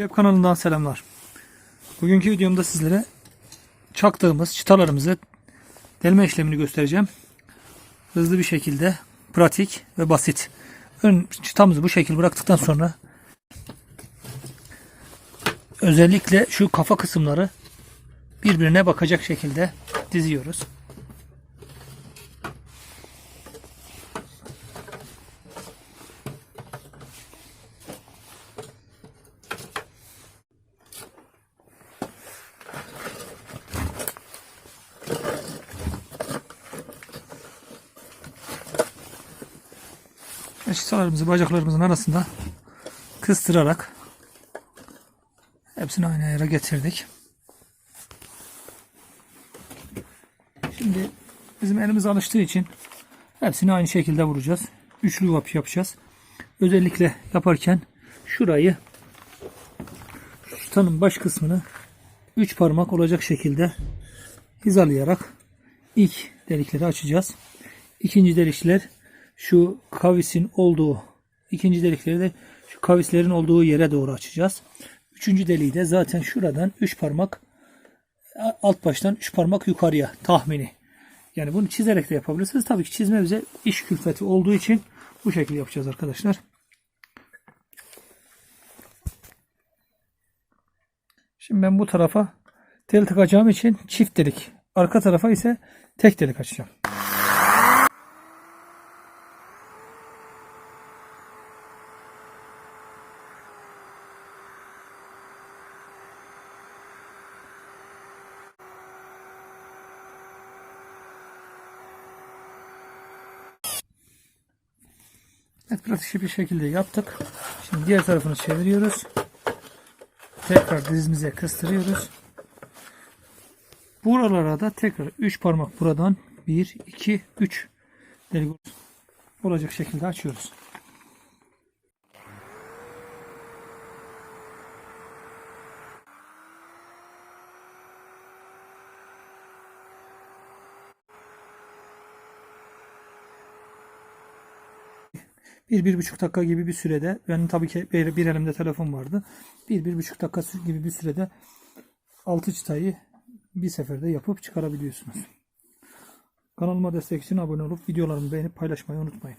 Web kanalından selamlar. Bugünkü videomda sizlere çaktığımız çıtalarımızı delme işlemini göstereceğim. Hızlı bir şekilde, pratik ve basit. Ön çıtamızı bu şekil bıraktıktan sonra özellikle şu kafa kısımları birbirine bakacak şekilde diziyoruz. Ve çıtalarımızı bacaklarımızın arasında kıstırarak hepsini aynı yere getirdik. Şimdi bizim elimiz alıştığı için hepsini aynı şekilde vuracağız. Üçlü yap yapacağız. Özellikle yaparken şurayı şu çıtanın baş kısmını 3 parmak olacak şekilde hizalayarak ilk delikleri açacağız. İkinci delikler şu kavisin olduğu ikinci delikleri de şu kavislerin olduğu yere doğru açacağız. Üçüncü deliği de zaten şuradan 3 parmak alt baştan 3 parmak yukarıya tahmini. Yani bunu çizerek de yapabilirsiniz. Tabii ki çizme bize iş külfeti olduğu için bu şekilde yapacağız arkadaşlar. Şimdi ben bu tarafa tel takacağım için çift delik. Arka tarafa ise tek delik açacağım. Evet pratik bir şekilde yaptık. Şimdi diğer tarafını çeviriyoruz. Tekrar dizimize kıstırıyoruz. Buralara da tekrar 3 parmak buradan 1, 2, 3 delik olacak şekilde açıyoruz. Bir, bir buçuk dakika gibi bir sürede, benim tabii ki bir, bir elimde telefon vardı. Bir, bir buçuk dakika gibi bir sürede altı çıtayı bir seferde yapıp çıkarabiliyorsunuz. Kanalıma destek için abone olup videolarımı beğenip paylaşmayı unutmayın.